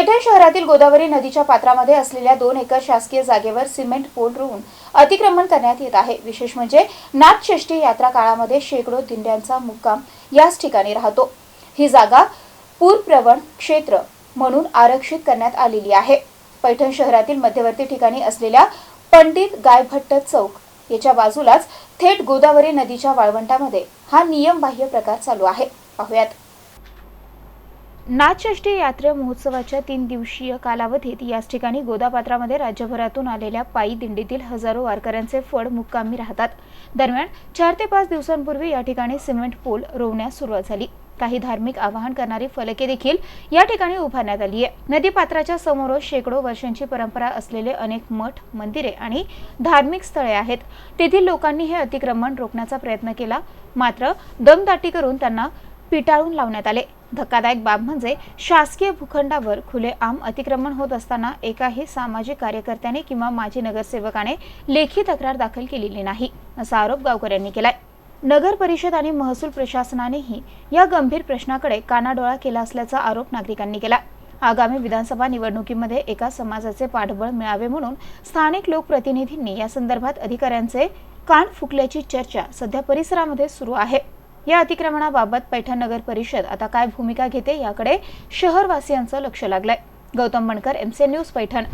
पैठण शहरातील गोदावरी नदीच्या पात्रामध्ये असलेल्या दोन एकर शासकीय जागेवर सिमेंट पोल रोवून अतिक्रमण करण्यात येत आहे. विशेष म्हणजे नाथषष्ठी यात्रा काळामध्ये शेकडो दिंड्यांचा मुक्काम याच ठिकाणी राहतो. ही जागा पूरप्रवण क्षेत्र म्हणून आरक्षित करण्यात आलेली आहे. पैठण शहरातील मध्यवर्ती ठिकाणी असलेल्या पंडित गायभट्ट चौक याच्या बाजूलाच थेट गोदावरी नदीच्या वाळवंटामध्ये हा नियमबाह्य प्रकार चालू आहे. पाहुयात. नाथषष्ठी यात्रा महोत्सवाच्या तीन दिवसीय कालावधीत याच ठिकाणी गोदापात्रामध्ये राज्यभरातून आलेल्या पायी दिंडीतील हजारो वारकऱ्यांचे फड मुक्कामी राहतात. दरम्यान चार ते पाच दिवसांपूर्वी या ठिकाणी सिमेंट पूल रोवण्यास सुरुवात झाली. काही धार्मिक आवाहन करणारी फलके देखील या ठिकाणी उभारण्यात आली आहे. नदीपात्राच्या समोर शेकडो वर्षांची परंपरा असलेले अनेक मठ मंदिरे आणि धार्मिक स्थळे आहेत. तेथील लोकांनी हे अतिक्रमण रोखण्याचा प्रयत्न केला मात्र दमदाटी करून त्यांना पिटाळून लावण्यात आले. धक्कादायक बाब म्हणजे शासकीय भूखंडावर खुलेआम अतिक्रमण होत असताना एकाही सामाजिक कार्यकर्त्याने किंवा माजी नगरसेवकाने लेखी तक्रार दाखल केलेली नाही असा आरोप गावकऱ्यांनी केलाय. नगर परिषद आणि महसूल प्रशासनानेही या गंभीर प्रश्नाकडे कानाडोळा केला असल्याचा आरोप नागरिकांनी केला. आगामी विधानसभा निवडणुकीमध्ये एका समाजाचे पाठबळ मिळावे म्हणून स्थानिक लोकप्रतिनिधींनी या संदर्भात अधिकाऱ्यांचे कान फुकल्याची चर्चा सध्या परिसरामध्ये सुरू आहे. या अतिक्रमणाबाबत पैठण नगर परिषद आता काय भूमिका घेते याकडे शहरवासियांचं लक्ष लागलंय. Gautam Bankar MC news Paithan.